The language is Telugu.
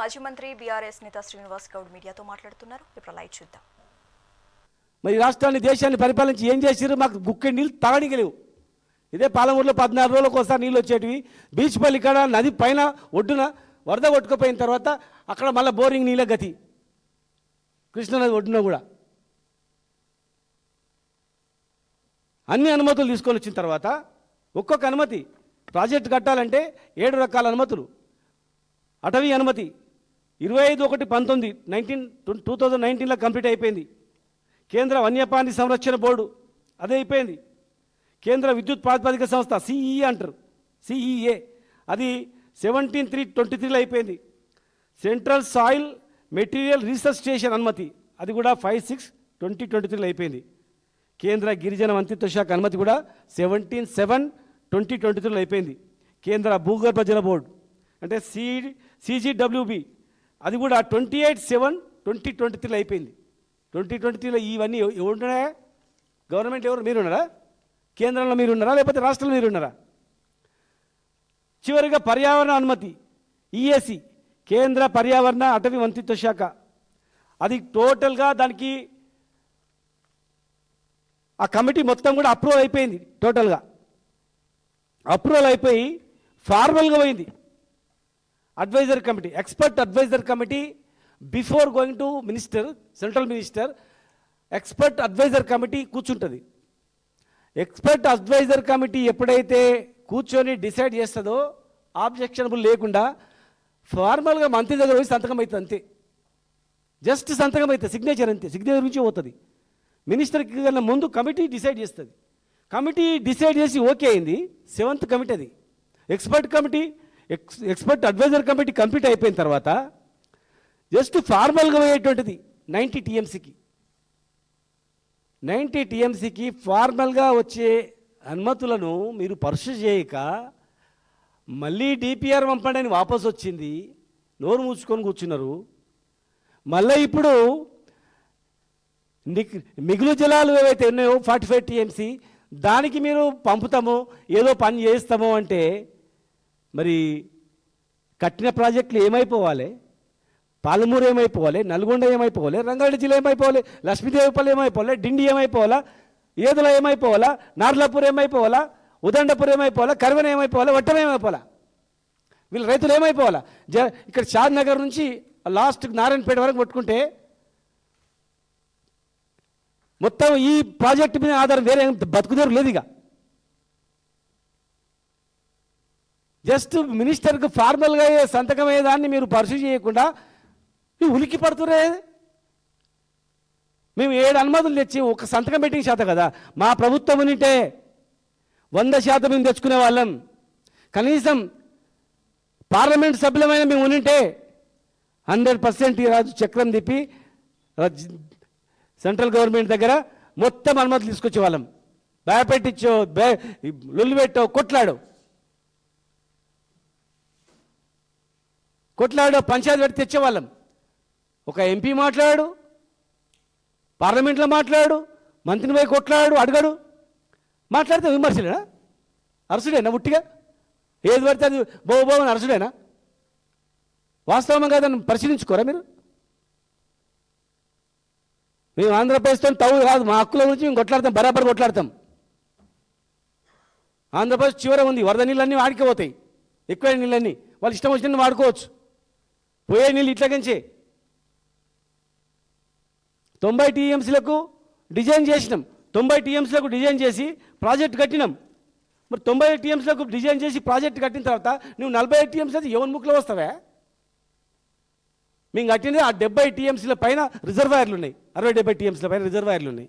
మాజీ మంత్రి బీఆర్ఎస్ నేత శ్రీనివాస్ గౌడ్ మీడియాతో మాట్లాడుతున్నారు. ఇప్పుడు లైవ్ చూద్దాం. మరి రాష్ట్రాన్ని దేశాన్ని పరిపాలించి ఏం చేసిర్రు? మాకు గుక్కె నీళ్ళు తాగడానికి లేవు. ఇదే పాలమూరులో పద్నాలుగు రోజులకు ఒకసారి నీళ్ళు వచ్చేటివి. బీచ్పల్లి కాడ నది పైన ఒడ్డున వరద కొట్టుకుపోయిన తర్వాత అక్కడ మళ్ళీ బోరింగ్ నీళ్ళ గతి. కృష్ణానది ఒడ్డున కూడా. అన్ని అనుమతులు తీసుకొని వచ్చిన తర్వాత ఒక్కొక్క అనుమతి ప్రాజెక్ట్ కట్టాలంటే ఏడు రకాల అనుమతులు. అటవీ అనుమతి ఇరవై ఐదు ఒకటి పంతొమ్మిది నైన్టీన్ టూ థౌజండ్ నైన్టీన్లో కంప్లీట్ అయిపోయింది. కేంద్ర వన్యప్రాణి సంరక్షణ బోర్డు అదే అయిపోయింది. కేంద్ర విద్యుత్ ప్రాతిపదిక సంస్థ సిఈఏ అంటారు. సిఈఏ అది సెవెంటీన్ త్రీ ట్వంటీ త్రీలో అయిపోయింది. Central soil material research station అనుమతి అది కూడా ఫైవ్ సిక్స్ ట్వంటీ ట్వంటీ త్రీలో అయిపోయింది. కేంద్ర గిరిజన మంత్రిత్వ శాఖ అనుమతి కూడా సెవెంటీన్ సెవెన్ ట్వంటీ ట్వంటీ త్రీలో అయిపోయింది. కేంద్ర భూగర్భ జల బోర్డు అంటే సి సిజిడబ్ల్యూబి అది కూడా twenty eight seven twenty twenty త్రీలో అయిపోయింది. ట్వంటీ ట్వంటీ త్రీలో ఇవన్నీ ఎవ- గవర్నమెంట్ ఎవరు? మీరు ఉన్నారా కేంద్రంలో మీరు ఉన్నారా లేకపోతే రాష్ట్రంలో మీరు ఉన్నారా చివరిగా పర్యావరణ అనుమతి ఈఎస్సి కేంద్ర పర్యావరణ అటవీ మంత్రిత్వ శాఖ. అది టోటల్గా దానికి ఆ కమిటీ మొత్తం కూడా అప్రూవల్ అయిపోయింది టోటల్గా. అప్రూవల్ అయిపోయి ఫార్మల్గా పోయింది. Advisor committee expert advisor committee before going to minister central minister expert advisor committee కూర్చుంటుంది. ఎక్స్పర్ట్ అడ్వైజర్ కమిటీ ఎప్పుడైతే కూర్చొని డిసైడ్ చేస్తుందో ఆబ్జెక్షనబుల్ లేకుండా ఫార్మల్గా మంత్రి దగ్గర పోయి సంతకం అవుతుంది అంతే. జస్ట్ సంతకం అవుతుంది సిగ్నేచర్ అంతే సిగ్నేచర్ నుంచి పోతుంది. మినిస్టర్కి కన్నా ముందు కమిటీ డిసైడ్ చేస్తుంది. కమిటీ డిసైడ్ చేసి ఓకే అయింది సెవెంత్ కమిటీ అది. Expert committee ex expert adviser committee complete అయిపోయిన తర్వాత జస్ట్ ఫార్మల్గా పోయేటువంటిది నైంటీ టీఎంసీకి నైంటీ టీఎంసీకి ఫార్మల్గా వచ్చే అనుమతులను మీరు పర్సు చేయక మళ్ళీ డిపిఆర్ పంపడానికి అని వాపసు వచ్చింది. నోరు మూసుకొని కూర్చున్నారు. మళ్ళీ ఇప్పుడు మిగులు జలాలు ఏవైతే ఉన్నాయో ఫార్టీ ఫైవ్ టీఎంసీ దానికి మీరు పంపుతాము ఏదో పని చేస్తాము అంటే మరి కట్టిన ప్రాజెక్టులు ఏమైపోవాలి? పాలమూరు ఏమైపోవాలి? నల్గొండ ఏమైపోవాలి? రంగారెడ్డి జిల్లా ఏమైపోవాలి? లక్ష్మీదేవిపల్లి ఏమైపోవాలి? డిండి ఏమైపోవాలా? ఏదుల ఏమైపోవాలా? నార్లాపూర్ ఏమైపోవాలా? ఉదండపూర్ ఏమైపోవాలా? కరివెన ఏమైపోవాలా? వట్టం ఏమైపోవాలా? వీళ్ళు రైతులు ఏమైపోవాలా? జ ఇక్కడ షాద్ నగర్ నుంచి లాస్ట్ నారాయణపేట వరకు పట్టుకుంటే మొత్తం ఈ ప్రాజెక్టు మీద ఆధారం వేరే బతుకుదేరు లేదు ఇక జస్ట్ మినిస్టర్కి ఫార్మల్గా సంతకమయ్యే దాన్ని మీరు పర్సూ చేయకుండా మీరు ఉలికి పడుతురే మేము ఏడు అనుమతులు తెచ్చి ఒక సంతకం పెట్టిన శాతం కదా. మా ప్రభుత్వం ఉంటే వంద శాతం మేము తెచ్చుకునే వాళ్ళం. కనీసం పార్లమెంట్ సభ్యులమైన మేము ఉంటే హండ్రెడ్ పర్సెంట్ ఈ చక్రం తిప్పి సెంట్రల్ గవర్నమెంట్ దగ్గర మొత్తం అనుమతులు తీసుకొచ్చే వాళ్ళం భయపెట్టించో బే లొల్లి పెట్టో కొట్లాడో. కొట్లాడో పంచాయతీ పెట్టి తెచ్చేవాళ్ళం. ఒక ఎంపీ మాట్లాడు పార్లమెంట్లో మాట్లాడు మంత్రిని పోయి కొట్లాడు అడగడు. మాట్లాడితే విమర్శలేనా? అరసుడేనా ఉట్టిగా? ఏది పడితే అది బో అని అరసుడేనా వాస్తవం కాదని పరిశీలించుకోరా మీరు? మేము ఆంధ్రప్రదేశ్తో తవ్వు కాదు మా హక్కుల గురించి మేము కొట్లాడతాం బరాబర్ కొట్లాడతాం. ఆంధ్రప్రదేశ్ చివర ఉంది వరద నీళ్ళన్నీ వాడికి పోతాయి. ఎక్కువ నీళ్ళన్నీ. వాళ్ళు ఇష్టం వచ్చిన వాడుకోవచ్చు. పోయే నీళ్ళు ఇట్లాగంచే తొంభై టీఎంసీలకు డిజైన్ చేసినాం. తొంభై టీఎంసీలకు డిజైన్ చేసి ప్రాజెక్ట్ కట్టినాం. మరి తొంభై టీఎంసీలకు డిజైన్ చేసి ప్రాజెక్ట్ కట్టిన తర్వాత నువ్వు నలభై టీఎంసీ అయితే ఎవరి ముక్కులో వస్తావా? మేము కట్టినది ఆ డెబ్బై టీఎంసీల పైన రిజర్వాయర్లు ఉన్నాయి. అరవై డెబ్బై టీఎంసీల పైన రిజర్వాయర్లు ఉన్నాయి.